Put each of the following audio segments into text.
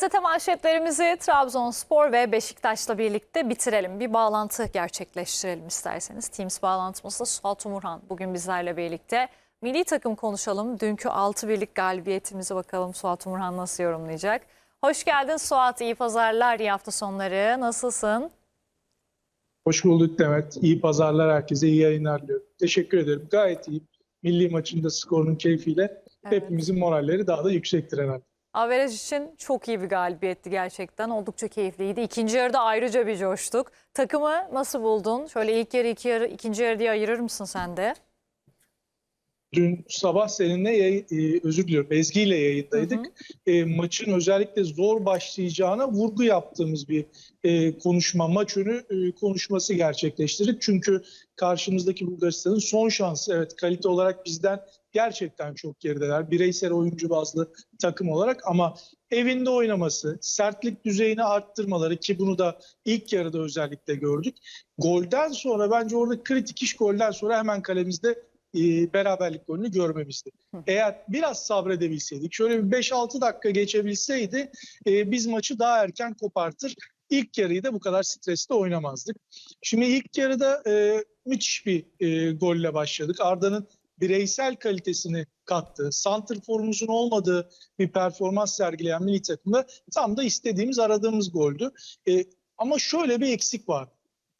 Gazete manşetlerimizi Trabzonspor ve Beşiktaş'la birlikte bitirelim. Bir bağlantı gerçekleştirelim isterseniz. Teams bağlantımızda Suat Umurhan bugün bizlerle birlikte. Milli takım konuşalım. Dünkü 6 birlik galibiyetimizi bakalım Suat Umurhan nasıl yorumlayacak. Hoş geldin Suat. İyi pazarlar, iyi hafta sonları. Nasılsın? Hoş bulduk Demet. İyi pazarlar herkese, iyi yayınlar diliyorum. Teşekkür ederim. Gayet iyi. Milli maçında skorun keyfiyle Evet. hepimizin moralleri daha da yüksektir herhalde. Averaj için çok iyi bir galibiyetti gerçekten. Oldukça keyifliydi. İkinci yarıda ayrıca bir coştuk. Takımı nasıl buldun? Şöyle ilk yarı, iki yarı, ikinci yarı diye ayırır mısın sen de? Dün sabah seninle yayın, e, özür diliyorum Ezgi ile yayındaydık. E, maçın özellikle zor başlayacağına vurgu yaptığımız bir e, konuşma, maç önü e, konuşması gerçekleştirdik. Çünkü karşımızdaki Bulgaristan'ın son şansı evet kalite olarak bizden gerçekten çok gerideler. Bireysel oyuncu bazlı takım olarak ama evinde oynaması, sertlik düzeyini arttırmaları ki bunu da ilk yarıda özellikle gördük. Golden sonra bence orada kritik iş golden sonra hemen kalemizde e, beraberlik golünü görmemizdi. Eğer biraz sabredebilseydik, şöyle bir 5-6 dakika geçebilseydi e, biz maçı daha erken kopartır. İlk yarıyı da bu kadar stresli oynamazdık. Şimdi ilk yarıda e, müthiş bir e, golle başladık. Arda'nın bireysel kalitesini kattı. Santrforumuzun olmadığı bir performans sergileyen milli takımda tam da istediğimiz, aradığımız goldü. E, ama şöyle bir eksik var.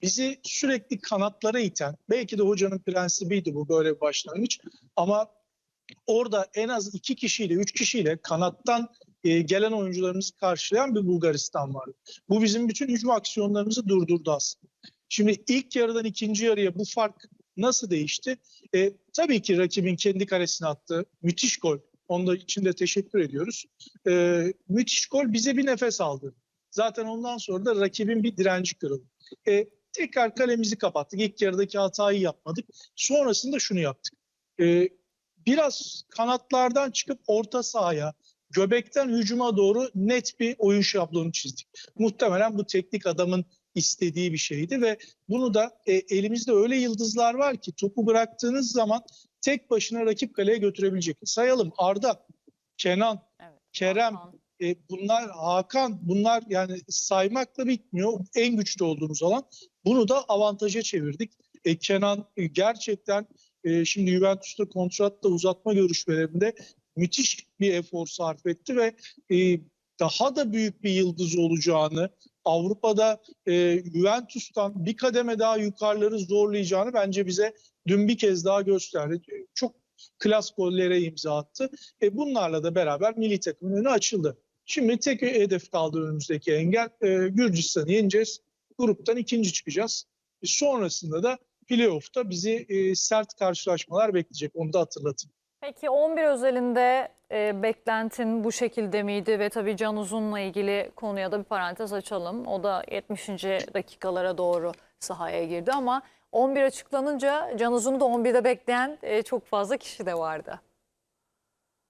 Bizi sürekli kanatlara iten, belki de hocanın prensibiydi bu böyle bir başlangıç ama orada en az iki kişiyle, üç kişiyle kanattan e, gelen oyuncularımızı karşılayan bir Bulgaristan vardı. Bu bizim bütün hücum aksiyonlarımızı durdurdu aslında. Şimdi ilk yarıdan ikinci yarıya bu fark nasıl değişti? E, tabii ki rakibin kendi karesine attığı müthiş gol. Onda için de teşekkür ediyoruz. E, müthiş gol bize bir nefes aldı. Zaten ondan sonra da rakibin bir direnci kırıldı. E, tekrar kalemizi kapattık. İlk yarıdaki hatayı yapmadık. Sonrasında şunu yaptık. E, biraz kanatlardan çıkıp orta sahaya, göbekten hücuma doğru net bir oyun şablonu çizdik. Muhtemelen bu teknik adamın istediği bir şeydi ve bunu da e, elimizde öyle yıldızlar var ki topu bıraktığınız zaman tek başına rakip kaleye götürebilecek. Sayalım Arda, Kenan, Evet. Kerem, Hakan. e, bunlar Hakan, bunlar yani saymakla bitmiyor. En güçlü olduğumuz alan. Bunu da avantaja çevirdik. E, Kenan e, gerçekten e, şimdi Juventus'ta kontratta uzatma görüşmelerinde müthiş bir efor sarf etti ve e, daha da büyük bir yıldız olacağını, Avrupa'da e, Juventus'tan bir kademe daha yukarıları zorlayacağını bence bize dün bir kez daha gösterdi. Çok klas gollere imza attı. E, bunlarla da beraber milli takımın önü açıldı. Şimdi tek hedef kaldı önümüzdeki engel. E, Gürcistan'ı yeneceğiz. Gruptan ikinci çıkacağız. E, sonrasında da playoff'ta bizi e, sert karşılaşmalar bekleyecek. Onu da hatırlatayım. Peki 11 özelinde e, beklentin bu şekilde miydi? Ve tabii Can Uzun'la ilgili konuya da bir parantez açalım. O da 70. dakikalara doğru sahaya girdi ama 11 açıklanınca Can Uzun'u da 11'de bekleyen e, çok fazla kişi de vardı.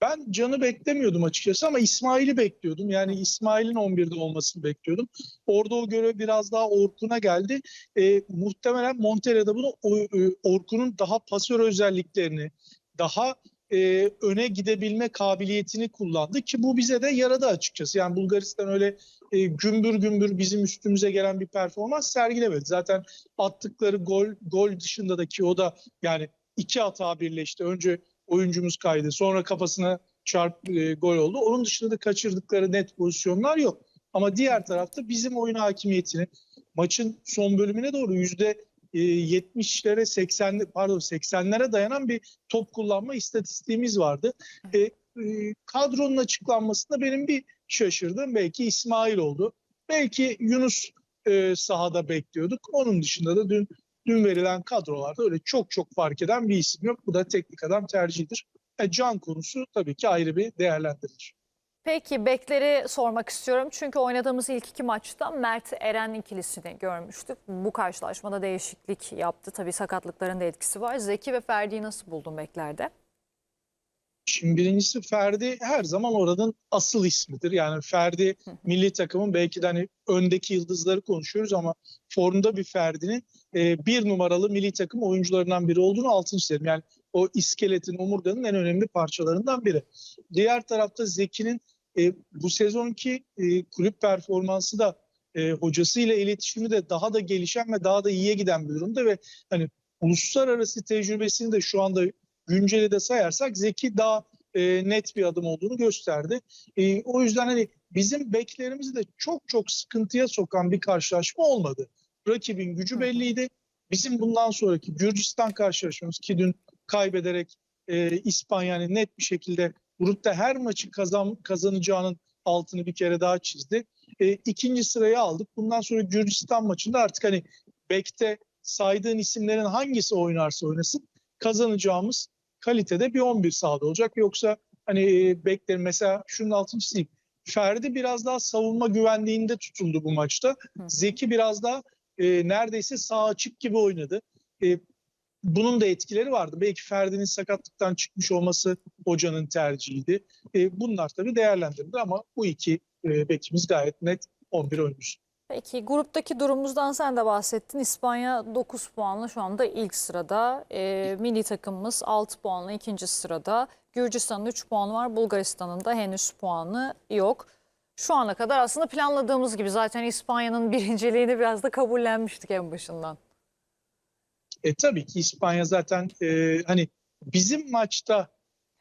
Ben Can'ı beklemiyordum açıkçası ama İsmail'i bekliyordum. Yani İsmail'in 11'de olmasını bekliyordum. Orada o görev biraz daha Orkun'a geldi. E, muhtemelen Montella'da bunu e, Orkun'un daha pasör özelliklerini, daha e, öne gidebilme kabiliyetini kullandı ki bu bize de yaradı açıkçası. Yani Bulgaristan öyle e, gümbür gümbür bizim üstümüze gelen bir performans sergilemedi. Zaten attıkları gol gol dışında da ki o da yani iki hata birleşti. Önce oyuncumuz kaydı. Sonra kafasına çarp e, gol oldu. Onun dışında da kaçırdıkları net pozisyonlar yok. Ama diğer tarafta bizim oyun hakimiyetini maçın son bölümüne doğru yüzde 70'lere 80 pardon 80'lere dayanan bir top kullanma istatistiğimiz vardı. E, e, kadronun açıklanmasında benim bir şaşırdığım belki İsmail oldu. Belki Yunus e, sahada bekliyorduk. Onun dışında da dün dün verilen kadrolarda öyle çok çok fark eden bir isim yok. Bu da teknik adam tercihidir. E, can konusu tabii ki ayrı bir değerlendirilir. Peki bekleri sormak istiyorum. Çünkü oynadığımız ilk iki maçta Mert Eren ikilisini görmüştük. Bu karşılaşmada değişiklik yaptı. Tabii sakatlıkların da etkisi var. Zeki ve Ferdi'yi nasıl buldun beklerde? Şimdi birincisi Ferdi her zaman oranın asıl ismidir. Yani Ferdi milli takımın belki de hani öndeki yıldızları konuşuyoruz ama formda bir Ferdi'nin e, bir numaralı milli takım oyuncularından biri olduğunu altını çizerim. Yani o iskeletin, omurganın en önemli parçalarından biri. Diğer tarafta Zeki'nin E, bu sezonki e, kulüp performansı da e, hocasıyla iletişimi de daha da gelişen ve daha da iyiye giden bir durumda ve hani uluslararası tecrübesini de şu anda günceli de sayarsak Zeki daha e, net bir adım olduğunu gösterdi. E, o yüzden hani bizim beklerimizi de çok çok sıkıntıya sokan bir karşılaşma olmadı. Rakibin gücü belliydi. Bizim bundan sonraki Gürcistan karşılaşmamız ki dün kaybederek e, İspanya'nın net bir şekilde grupta her maçı kazan, kazanacağının altını bir kere daha çizdi. E, ikinci sırayı aldık. Bundan sonra Gürcistan maçında artık hani bekte saydığın isimlerin hangisi oynarsa oynasın kazanacağımız kalitede bir 11 sahada olacak. Yoksa hani e, beklerim mesela şunun altını çizeyim. Ferdi biraz daha savunma güvenliğinde tutuldu bu maçta. Zeki biraz daha e, neredeyse sağ açık gibi oynadı. E, bunun da etkileri vardı. Belki Ferdi'nin sakatlıktan çıkmış olması hocanın tercihiydi. E, bunlar tabii değerlendirildi ama bu iki e, bekimiz gayet net 11 oyuncusu. Peki gruptaki durumumuzdan sen de bahsettin. İspanya 9 puanla şu anda ilk sırada. E, milli takımımız 6 puanla ikinci sırada. Gürcistan'ın 3 puanı var. Bulgaristan'ın da henüz puanı yok. Şu ana kadar aslında planladığımız gibi zaten İspanya'nın birinciliğini biraz da kabullenmiştik en başından. E tabii ki İspanya zaten e, hani bizim maçta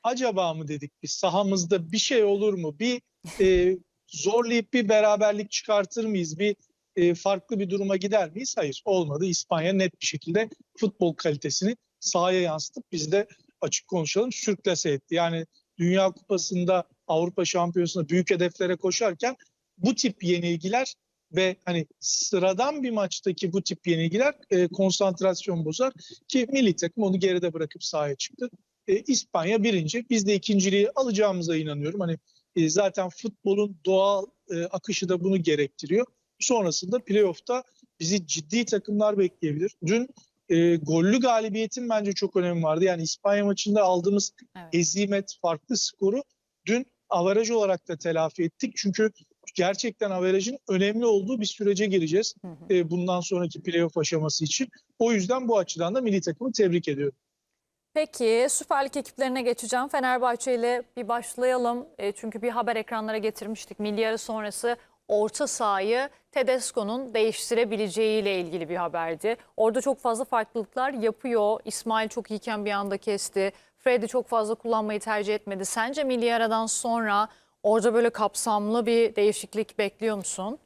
acaba mı dedik biz sahamızda bir şey olur mu? Bir e, zorlayıp bir beraberlik çıkartır mıyız? Bir e, farklı bir duruma gider miyiz? Hayır olmadı. İspanya net bir şekilde futbol kalitesini sahaya yansıtıp biz de açık konuşalım sürklase etti. Yani Dünya Kupası'nda Avrupa Şampiyonası'nda büyük hedeflere koşarken bu tip yenilgiler ve hani sıradan bir maçtaki bu tip yenilgiler e, konsantrasyon bozar ki milli takım onu geride bırakıp sahaya çıktı. E, İspanya birinci, biz de ikinciliği alacağımıza inanıyorum. Hani e, zaten futbolun doğal e, akışı da bunu gerektiriyor. Sonrasında playoff'ta bizi ciddi takımlar bekleyebilir. Dün e, gollü galibiyetin bence çok önemi vardı. Yani İspanya maçında aldığımız Evet. ezimet, farklı skoru dün averaj olarak da telafi ettik. Çünkü gerçekten averajın önemli olduğu bir sürece gireceğiz Hı hı. e, bundan sonraki playoff aşaması için. O yüzden bu açıdan da milli takımı tebrik ediyorum. Peki Süper Lig ekiplerine geçeceğim. Fenerbahçe ile bir başlayalım. E, çünkü bir haber ekranlara getirmiştik. Milli yarı sonrası orta sahayı Tedesco'nun değiştirebileceğiyle ilgili bir haberdi. Orada çok fazla farklılıklar yapıyor. İsmail çok iyiken bir anda kesti. Freddy çok fazla kullanmayı tercih etmedi. Sence milli yaradan sonra orada böyle kapsamlı bir değişiklik bekliyor musun?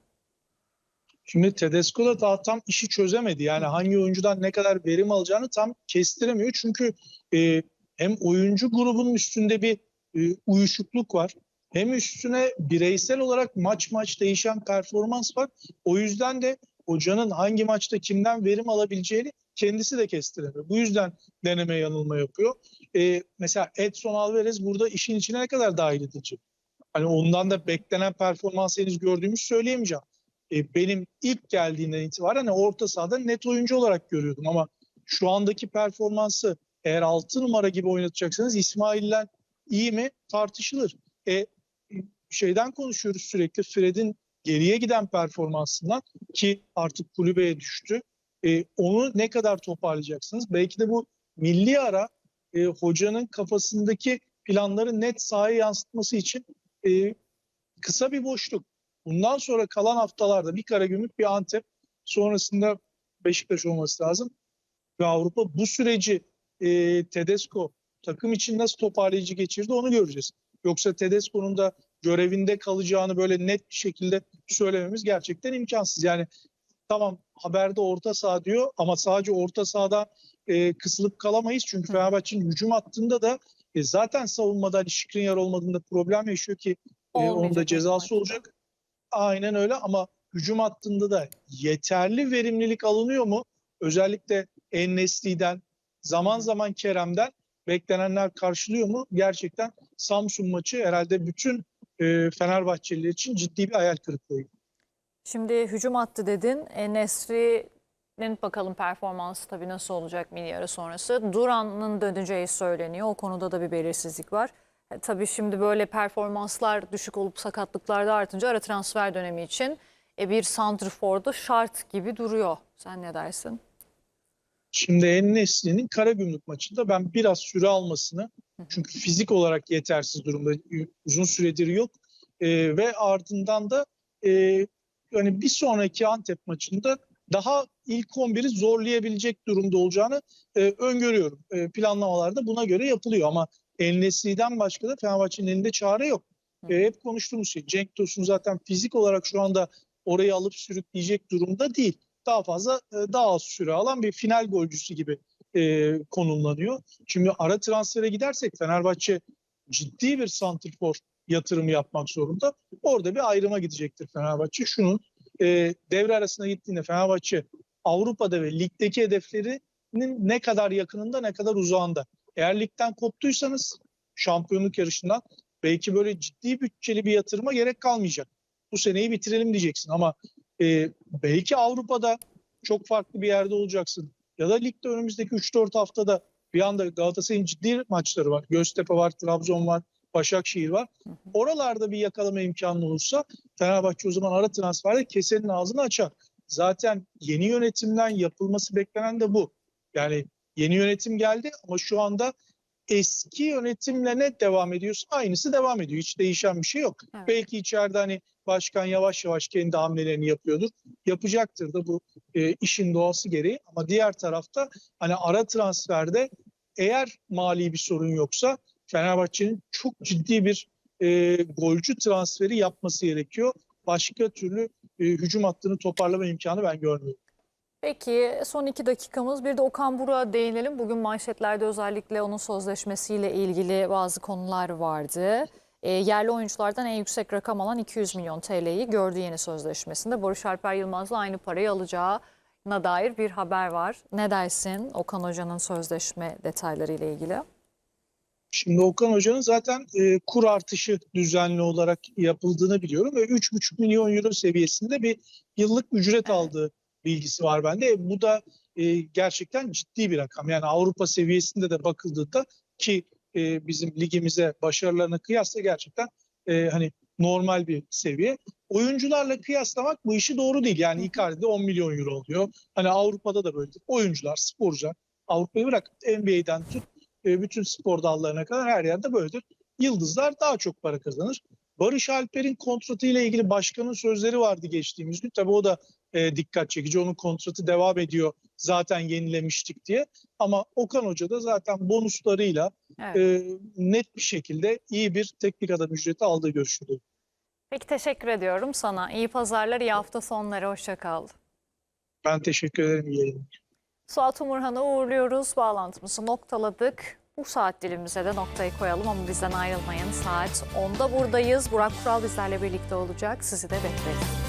Şimdi Tedesco da daha tam işi çözemedi. Yani hangi oyuncudan ne kadar verim alacağını tam kestiremiyor. Çünkü e, hem oyuncu grubunun üstünde bir e, uyuşukluk var. Hem üstüne bireysel olarak maç maç değişen performans var. O yüzden de hocanın hangi maçta kimden verim alabileceğini kendisi de kestiremiyor. Bu yüzden deneme yanılma yapıyor. E, mesela Edson Alvarez burada işin içine ne kadar dahil edici? Hani ondan da beklenen performans henüz gördüğümüz söyleyemeyeceğim. E, benim ilk geldiğinden itibaren hani orta sahada net oyuncu olarak görüyordum ama şu andaki performansı eğer 6 numara gibi oynatacaksanız İsmail'den iyi mi tartışılır. E, şeyden konuşuyoruz sürekli Fred'in geriye giden performansından ki artık kulübeye düştü. E, onu ne kadar toparlayacaksınız? Belki de bu milli ara e, hocanın kafasındaki planları net sahaya yansıtması için e, kısa bir boşluk. Bundan sonra kalan haftalarda bir Karagümrük bir Antep sonrasında Beşiktaş olması lazım. Ve Avrupa bu süreci e, Tedesco takım için nasıl toparlayıcı geçirdi onu göreceğiz. Yoksa Tedesco'nun da görevinde kalacağını böyle net bir şekilde söylememiz gerçekten imkansız. Yani tamam haberde orta saha diyor ama sadece orta sahada e, kısılıp kalamayız. Çünkü Fenerbahçe'nin hücum hattında da e, zaten savunmada hani Skriniar olmadığında problem yaşıyor ki e, onun da cezası olacak. Aynen öyle ama hücum hattında da yeterli verimlilik alınıyor mu? Özellikle En-Nesyri'den, zaman zaman Kerem'den beklenenler karşılıyor mu? Gerçekten Samsun maçı herhalde bütün e, Fenerbahçeliler için ciddi bir hayal kırıklığı. Şimdi hücum attı dedin. E, Nesri'nin bakalım performansı tabii nasıl olacak milli yarı sonrası. Duran'ın döneceği söyleniyor. O konuda da bir belirsizlik var. E, tabii şimdi böyle performanslar düşük olup sakatlıklar da artınca ara transfer dönemi için e, bir santrfor da şart gibi duruyor. Sen ne dersin? Şimdi En-Nesyri'nin Karagümrük maçında ben biraz süre almasını çünkü fizik olarak yetersiz durumda uzun süredir yok. E, ve ardından da e, yani bir sonraki Antep maçında daha ilk 11'i zorlayabilecek durumda olacağını e, öngörüyorum. E, planlamalarda buna göre yapılıyor ama El Nesri'den başka da Fenerbahçe'nin elinde çare yok. E, hep konuştuğumuz şey Cenk Tosun zaten fizik olarak şu anda orayı alıp sürükleyecek durumda değil. Daha fazla e, daha az süre alan bir final golcüsü gibi e, konumlanıyor. Şimdi ara transfere gidersek Fenerbahçe ciddi bir santrfor yatırımı yapmak zorunda. Orada bir ayrıma gidecektir Fenerbahçe. Şunun e, devre arasına gittiğinde Fenerbahçe Avrupa'da ve ligdeki hedeflerinin ne kadar yakınında ne kadar uzağında. Eğer ligden koptuysanız şampiyonluk yarışından belki böyle ciddi bütçeli bir yatırıma gerek kalmayacak. Bu seneyi bitirelim diyeceksin ama e, belki Avrupa'da çok farklı bir yerde olacaksın. Ya da ligde önümüzdeki 3-4 haftada bir anda Galatasaray'ın ciddi maçları var. Göztepe var, Trabzon var, Başakşehir var. Oralarda bir yakalama imkanı olursa Fenerbahçe o zaman ara transferde kesenin ağzını açar. Zaten yeni yönetimden yapılması beklenen de bu. Yani yeni yönetim geldi ama şu anda eski yönetimle ne devam ediyorsa aynısı devam ediyor. Hiç değişen bir şey yok. Evet. Belki içeride hani başkan yavaş yavaş kendi hamlelerini yapıyordur. Yapacaktır da bu e, işin doğası gereği. Ama diğer tarafta hani ara transferde eğer mali bir sorun yoksa Fenerbahçe'nin çok ciddi bir e, golcü transferi yapması gerekiyor. Başka türlü e, hücum hattını toparlama imkanı ben görmüyorum. Peki son iki dakikamız bir de Okan Buruk'a değinelim. Bugün manşetlerde özellikle onun sözleşmesiyle ilgili bazı konular vardı. E, yerli oyunculardan en yüksek rakam alan 200 milyon TL'yi gördü yeni sözleşmesinde. Barış Alper Yılmaz'la aynı parayı alacağına dair bir haber var. Ne dersin Okan Hoca'nın sözleşme detayları ile ilgili? Şimdi Okan Hoca'nın zaten e, kur artışı düzenli olarak yapıldığını biliyorum ve 3,5 milyon euro seviyesinde bir yıllık ücret aldığı bilgisi var bende. E, bu da e, gerçekten ciddi bir rakam. Yani Avrupa seviyesinde de bakıldığında ki e, bizim ligimize başarılarına kıyasla gerçekten e, hani normal bir seviye. Oyuncularla kıyaslamak bu işi doğru değil. Yani Icardi'de 10 milyon euro oluyor. Hani Avrupa'da da böyledir. Oyuncular, sporcular Avrupa'yı bırak NBA'den tut e, bütün spor dallarına kadar her yerde böyledir. Yıldızlar daha çok para kazanır. Barış Alper'in kontratı ile ilgili başkanın sözleri vardı geçtiğimiz gün. Tabii o da e, dikkat çekici. Onun kontratı devam ediyor. Zaten yenilemiştik diye. Ama Okan Hoca da zaten bonuslarıyla Evet. e, net bir şekilde iyi bir teknik adam ücreti aldığı görüşünde. Peki teşekkür ediyorum sana. İyi pazarlar, iyi hafta sonları. Hoşça kal. Ben teşekkür ederim. iyi yayınlar. Suat Umurhan'ı uğurluyoruz. Bağlantımızı noktaladık. Bu saat dilimize de noktayı koyalım ama bizden ayrılmayın. Saat 10'da buradayız. Burak Kural bizlerle birlikte olacak. Sizi de bekleriz.